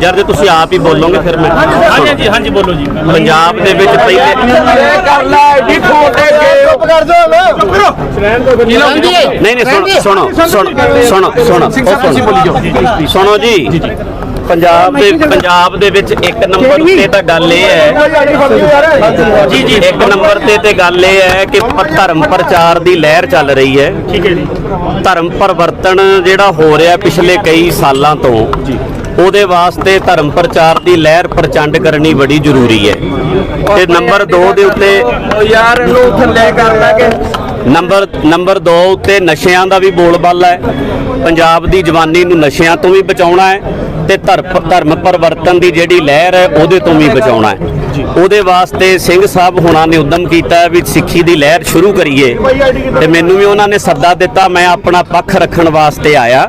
ਜਦ ਜੇ ਤੁਸੀਂ ਆਪ ਹੀ ਬੋਲੋਗੇ ਫਿਰ ਮੈਂ ਹਾਂਜੀ ਹਾਂਜੀ ਹਾਂਜੀ ਬੋਲੋ ਜੀ। ਪੰਜਾਬ ਦੇ ਵਿੱਚ ਪਹਿਲੇ ਕਰ ਲੈ ਐਡੀ ਖੋਟੇ ਕੇ ਚੁੱਪ ਕਰ ਜਾ ਨਹੀਂ ਨਹੀਂ ਸੁਣੋ ਸੁਣੋ ਸੁਣੋ ਸੁਣੋ ਸੁਣੋ ਜੀ ਪੰਜਾਬ ਦੇ ਪੰਜਾਬ ਦੇ ਵਿੱਚ ਇੱਕ ਨੰਬਰ ਉੱਤੇ ਤਾਂ ਗੱਲ ਇਹ ਹੈ। ਜੀ ਜੀ ਇੱਕ ਨੰਬਰ ਤੇ ਤੇ ਗੱਲ ਇਹ ਹੈ ਕਿ ਧਰਮ ਪ੍ਰਚਾਰ ਦੀ ਲਹਿਰ ਚੱਲ ਰਹੀ ਹੈ। ਠੀਕ ਹੈ ਜੀ। ਧਰਮ ਪਰਿਵਰਤਨ ਜਿਹੜਾ ਹੋ ਰਿਹਾ ਪਿਛਲੇ ਕਈ ਸਾਲਾਂ ਤੋਂ ਉਹਦੇ ਵਾਸਤੇ ਧਰਮ ਪ੍ਰਚਾਰ ਦੀ ਲਹਿਰ ਪ੍ਰਚੰਡ ਕਰਨੀ ਬੜੀ ਜ਼ਰੂਰੀ ਹੈ। ਤੇ ਨੰਬਰ 2 ਦੇ ਉੱਤੇ ਯਾਰ ਇਹਨੂੰ ਥੱਲੇ ਕਰ ਲਾਂਗੇ ਨੰਬਰ ਨੰਬਰ 2 ਉੱਤੇ ਨਸ਼ਿਆਂ ਦਾ ਵੀ ਬੋਲਬਾਲਾ ਹੈ। ਪੰਜਾਬ ਦੀ ਜਵਾਨੀ ਨੂੰ ਨਸ਼ਿਆਂ ਤੋਂ ਵੀ ਬਚਾਉਣਾ ਹੈ ਤੇ ਧਰਮ ਧਰਮ ਪਰਿਵਰਤਨ ਦੀ ਜਿਹੜੀ ਲਹਿਰ ਹੈ ਉਹਦੇ ਤੋਂ ਵੀ ਬਚਾਉਣਾ ਹੈ। ਉਹਦੇ ਵਾਸਤੇ ਸਿੰਘ ਸਾਹਿਬ ਹੁਣਾਂ ਨੇ ਉਦਮ ਕੀਤਾ ਵੀ ਸਿੱਖੀ ਦੀ ਲਹਿਰ ਸ਼ੁਰੂ ਕਰੀਏ। ਤੇ ਮੈਨੂੰ ਵੀ ਉਹਨਾਂ ਨੇ ਸੱਦਾ ਦਿੱਤਾ ਮੈਂ ਆਪਣਾ ਪੱਖ ਰੱਖਣ ਵਾਸਤੇ ਆਇਆ।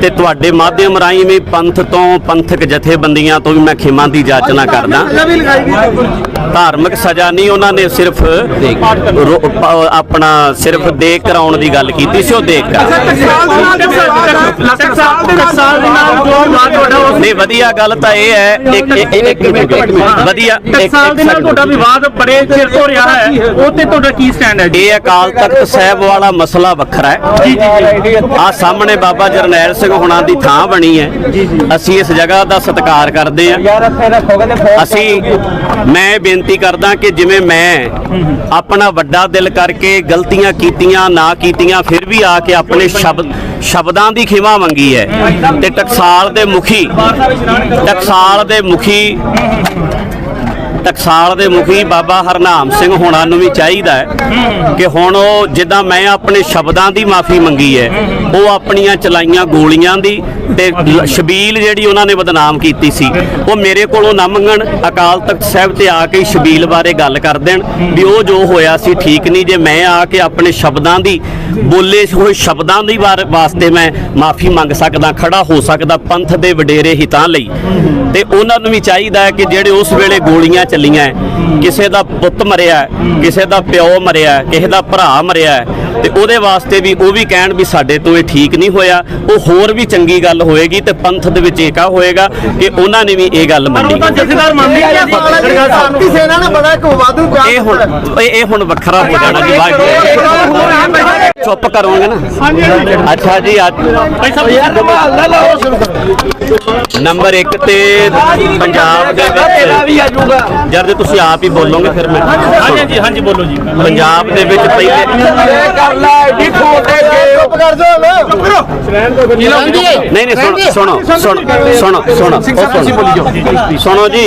ਤੇ ਤੁਹਾਡੇ ਮਾਧਿਅਮ ਰਾਹੀਂ ਵੀ ਪੰਥ ਤੋਂ ਪੰਥਕ ਜਥੇਬੰਦੀਆਂ ਤੋਂ ਵੀ ਮੈਂ ਖਿਮਾ ਦੀ ਜਾਚਨਾ ਕਰਦਾ। ਧਾਰਮਿਕ ਸਜ਼ਾ ਨਹੀਂ ਉਹਨਾਂ ਨੇ ਸਿਰਫ ਆਪਣਾ ਸਿਰਫ ਦੇਖ ਕਰਾਉਣ ਦੀ ਗੱਲ ਕੀਤੀ ਸੀ ਉਹ ਦੇਖ ਕਰਾ। ਟਕਸਾਲ ਦੇ ਨਾਲ ਜੋ ਵਿਵਾਦ ਤੁਹਾਡਾ ਉਸ ਨਹੀਂ ਵਧੀਆ ਗੱਲ ਤਾਂ ਇਹ ਹੈ। ਇੱਕ ਇੱਕ ਮਿੰਟ ਵਧੀਆ। ਇੱਕ- ਟਕਸਾਲ ਦੇ ਨਾਲ ਤੁਹਾਡਾ ਵਿਵਾਦ ਬੜੇ ਚਿਰ ਤੋਂ ਰਿਹਾ ਹੈ। ਉਹ ਤੇ ਤੁਹਾਡਾ ਕੀ ਸਟੈਂਡ ਹੈ ਇਹ ਅਕਾਲ ਤਖਤ ਸਾਹਿਬ ਵਾਲਾ ਮਸਲਾ ਵੱਖਰਾ ਹੈ। ਜੀ ਜੀ ਆ ਸਾਹਮਣੇ ਬਾਬਾ ਜਰਨੈਲ ਸਿੰਘ ਹੁਣਾਂ ਦੀ ਥਾਂ ਬਣੀ ਹੈ। ਅਸੀਂ ਇਸ ਜਗ੍ਹਾ ਦਾ ਸਤਿਕਾਰ ਕਰਦੇ ਫੋਨ ਅਸੀਂ ਮੈਂ ਬੇਨਤੀ ਕਰਦਾ ਕਿ ਜਿਵੇਂ ਮੈਂ ਆਪਣਾ ਵੱਡਾ ਦਿਲ ਕਰਕੇ ਗਲਤੀਆਂ ਕੀਤੀਆਂ ਨਾ ਕੀਤੀਆਂ ਫਿਰ ਵੀ ਆ ਕੇ ਆਪਣੇ ਸ਼ਬਦ ਸ਼ਬਦਾਂ ਦੀ ਖਿਮਾ ਮੰਗੀ ਹੈ। ਤੇ ਟਕਸਾਲ ਦੇ ਮੁਖੀ ਟਕਸਾਲ ਦੇ ਮੁਖੀ, ਟਕਸਾਲ ਦੇ ਮੁਖੀ ਬਾਬਾ ਹਰਨਾਮ ਸਿੰਘ ਹੋਣਾ ਨੂੰ ਵੀ ਚਾਹੀਦਾ ਹੈ ਕਿ ਹੁਣ ਉਹ ਜਿੱਦਾਂ ਮੈਂ ਆਪਣੇ ਸ਼ਬਦਾਂ ਦੀ ਮਾਫੀ ਮੰਗੀ ਹੈ, ਉਹ ਆਪਣੀਆਂ ਚਲਾਈਆਂ ਗੋਲੀਆਂ ਦੀ ਤੇ ਸ਼ਬੀਲ ਜਿਹੜੀ ਉਹਨਾਂ ਨੇ ਬਦਨਾਮ ਕੀਤੀ ਸੀ ਉਹ ਮੇਰੇ ਕੋਲੋਂ ਨਾ ਮੰਗਣ ਅਕਾਲ ਤਖਤ ਸਾਹਿਬ ਤੇ ਆ ਕੇ ਸ਼ਬੀਲ ਬਾਰੇ ਗੱਲ ਕਰ ਦੇਣ ਵੀ ਉਹ ਜੋ ਹੋਇਆ ਸੀ ਠੀਕ ਨਹੀਂ ਜੇ ਮੈਂ ਆ ਕੇ ਆਪਣੇ ਸ਼ਬਦਾਂ ਦੀ ਬੋਲੇ ਹੋਏ ਸ਼ਬਦਾਂ ਦੀ ਵਾਸਤੇ ਮੈਂ ਮਾਫੀ ਮੰਗ ਸਕਦਾ ਖੜਾ ਹੋ ਸਕਦਾ ਪੰਥ ਦੇ ਵਡੇਰੇ ਹਿੱਤਾਂ ਲਈ। ਤੇ ਉਹਨਾਂ ਨੂੰ ਵੀ ਚਾਹੀਦਾ ਹੈ ਕਿ ਜਿਹੜੇ ਉਸ ਵੇਲੇ ਗੋਲੀਆਂ ਚੱਲੀਆਂ ਕਿਸੇ ਦਾ ਪੁੱਤ ਮਰਿਆ ਕਿਸੇ ਦਾ ਪਿਓ ਮਰਿਆ ਕਿਸੇ ਦਾ ਭਰਾ ਮਰਿਆ ਤੇ ਉਹਦੇ ਵਾਸਤੇ ਵੀ ਉਹ ਵੀ ਕਹਿਣ ਵੀ ਸਾਡੇ ਤੋਂ ਇਹ ਠੀਕ ਨਹੀਂ ਹੋਇਆ ਉਹ ਹੋਰ ਵੀ ਚੰਗੀ ਗੱਲ ਹੋਏਗੀ ਤੇ ਪੰਥ ਦੇ ਵਿੱਚ ਏਕਾ ਹੋਏਗਾ ਕਿ ਉਹਨਾਂ ਨੇ ਵੀ ਇਹ ਗੱਲ ਮੰਨੀ ਨੇ ਬੜਾ ਇੱਕ ਵਾਧੂ ਇਹ ਹੁਣ ਇਹ ਇਹ ਹੁਣ ਵੱਖਰਾ ਹੋ ਜਾਣਾ ਜੀ ਵਾਹਿਗੁਰੂ ਚੁੱਪ ਕਰੋਗੇ ਨਾ? ਅੱਛਾ ਜੀ ਅੱਜ ਭਾਈ ਸਾਹਿਬ ਨੰਬਰ 1 ਤੇ ਪੰਜਾਬ ਦੇ ਵਿੱਚ ਜਦ ਤੁਸੀਂ ਆਪ ਹੀ ਬੋਲੋਗੇ ਫਿਰ ਮੈਂ ਹਾਂਜੀ ਬੋਲੋ ਜੀ। ਪੰਜਾਬ ਦੇ ਵਿੱਚ ਪਹਿਲੇ ਕਰ ਲੈ ਐਡੀ ਖੋਟੇ ਕੇ। ਚੁੱਪ ਕਰ ਜਾ ਨਹੀਂ ਨਹੀਂ ਸੁਣੋ ਸੁਣੋ ਸੁਣੋ ਸੁਣੋ ਸੁਣੋ ਸੁਣੋ ਜੀ।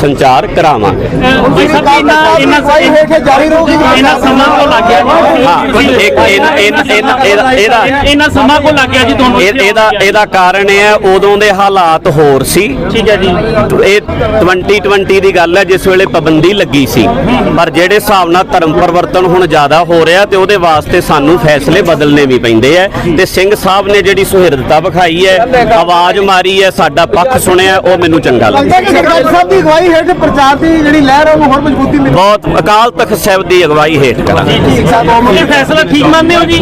ਸੰਚਾਰ ਕਰਾਵਾਂਗੇ। ਭਾਈ ਸਾਹਿਬ ਇਹਨਾਂ ਸਮਾਂ ਕੋ ਲੱਗ ਗਿਆ ਜੀ। ਹਾਂ ਇੱਕ ਇਹਨਾਂ ਇਹਨਾਂ ਇਹਨਾਂ ਇਹਦਾ ਇਹਦਾ ਇਹਨਾਂ ਸਮਾਂ ਕੋ ਲੱਗ ਗਿਆ ਜੀ ਤੁਹਾਨੂੰ ਇਹ- ਇਹਦਾ ਇਹਦਾ ਕਾਰਨ ਇਹ ਹੈ ਉਦੋਂ ਦੇ ਹਾਲਾਤ ਹੋਰ ਸੀ। ਠੀਕ ਹੈ ਜੀ। ਇਹ 2020 ਦੀ ਗੱਲ ਹੈ ਜਿਸ ਵੇਲੇ ਪਾਬੰਦੀ ਲੱਗੀ ਸੀ। ਪਰ ਜਿਹੜੇ ਹਿਸਾਬ ਨਾਲ ਧਰਮ ਪਰਿਵਰਤਨ ਹੁਣ ਜ਼ਿਆਦਾ ਹੋ ਰਿਹਾ ਤੇ ਉਹਦੇ ਵਾਸਤੇ ਸਾਨੂੰ ਫੈਸਲੇ ਬਦਲਨੇ ਵੀ ਪੈਂਦੇ ਐ ਤੇ ਸਿੰਘ ਸਾਹਿਬ ਨੇ ਜਿਹੜੀ ਸੁਹਿਰਦਤਾ ਵਿਖਾਈ ਹੈ ਆਵਾਜ਼ ਮਾਰੀ ਹੈ ਸਾਡਾ ਪੱਖ ਸੁਣਿਆ ਉਹ ਮੈਨੂੰ ਚੰਗਾ ਲੱਗਿਆ। ਲੱਗਦਾ ਸਾਹਿਬ ਅਗਵਾਈ ਹੇਠ ਪ੍ਰਚਾਰ ਦੀ ਜਿਹੜੀ ਲਹਿਰ ਹੈ ਉਹ ਹੋਰ ਮਜ਼ਬੂਤੀ ਮਿਲੇ। ਬਹੁਤ ਅਕਾਲ ਤਖਤ ਸਾਹਿਬ ਦੀ ਅਗਵਾਈ ਹੇਠ ਕਰਾਂਗੇ ਇਹ ਫੈਸਲਾ ਠੀਕ ਮੰਨਦੇ ਹੋ ਜੀ?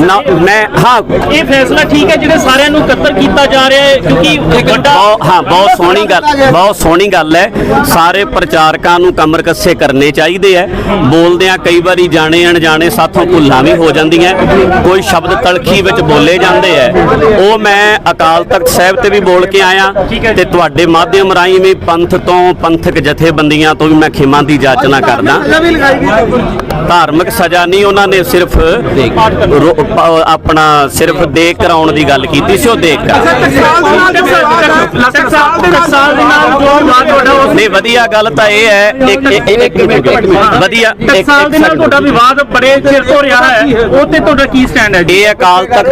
ਨਾ ਮੈਂ ਹਾਂ। ਇਹ ਫੈਸਲਾ ਠੀਕ ਹੈ ਜਿਹੜੇ ਸਾਰਿਆਂ ਨੂੰ ਇਕੱਤਰ ਕੀਤਾ ਜਾ ਰਿਹਾ ਹੈ ਕਿਉਂਕਿ ਵੱਡਾ ਬਹੁਤ ਹਾਂ ਬਹੁਤ ਸੋਹਣੀ ਗੱਲ ਬਹੁਤ ਸੋਹਣੀ ਗੱਲ ਹੈ। ਸਾਰੇ ਪ੍ਰਚਾਰਕਾਂ ਨੂੰ ਕਮਰ ਕੱਸੇ ਕਰਨੇ ਚਾਹੀਦੇ ਐ ਬੋਲਦਿਆਂ ਕਈ ਵਾਰੀ ਜਾਣੇ ਅਣਜਾਣੇ ਸਾਥੋਂ ਭੁੱਲਾਂ ਵੀ ਹੋ ਜਾਂਦੀਆਂ ਕੋਈ ਸ਼ਬਦ ਤਲਖੀ ਵਿੱਚ ਬੋਲੇ ਜਾਂਦੇ ਐ ਉਹ ਮੈਂ ਅਕਾਲ ਤਖਤ ਸਾਹਿਬ ਤੇ ਵੀ ਬੋਲ ਕੇ ਆਇਆ ਤੇ ਤੁਹਾਡੇ ਮਾਧਿਅਮ ਰਾਹੀਂ ਵੀ ਪੰਥ ਤੋਂ ਪੰਥਕ ਜਥੇਬੰਦੀਆਂ ਤੋਂ ਵੀ ਮੈਂ ਖਿਮਾ ਦੀ ਜਾਚਨਾ ਕਰਦਾ ਧਾਰਮਿਕ ਸਜ਼ਾ ਨਹੀਂ ਉਹਨਾਂ ਨੇ ਸਿਰਫ ਆਪਣਾ ਸਿਰਫ ਦੇਖ ਕਰਾਉਣ ਦੀ ਗੱਲ ਕੀਤੀ ਸੀ ਉਹ ਦੇਖ ਨਹੀਂ ਵਧੀਆ ਗੱਲ ਤਾਂ ਇਹ ਹੈ ਇੱਕ ਇੱਕ ਵਧੀਆ ਇੱਕ ਟਕਸਾਲ ਦੇ ਨਾਲ ਤੁਹਾਡਾ ਵਿਵਾਦ ਬੜੇ ਚਿਰ ਤੋਂ ਰਿਹਾ ਹੈ ਉਹ ਤੇ ਤੁਹਾਡਾ ਕੀ ਸਟੈਂਡ ਹੈ ਇਹ ਅਕਾਲ ਤਖਤ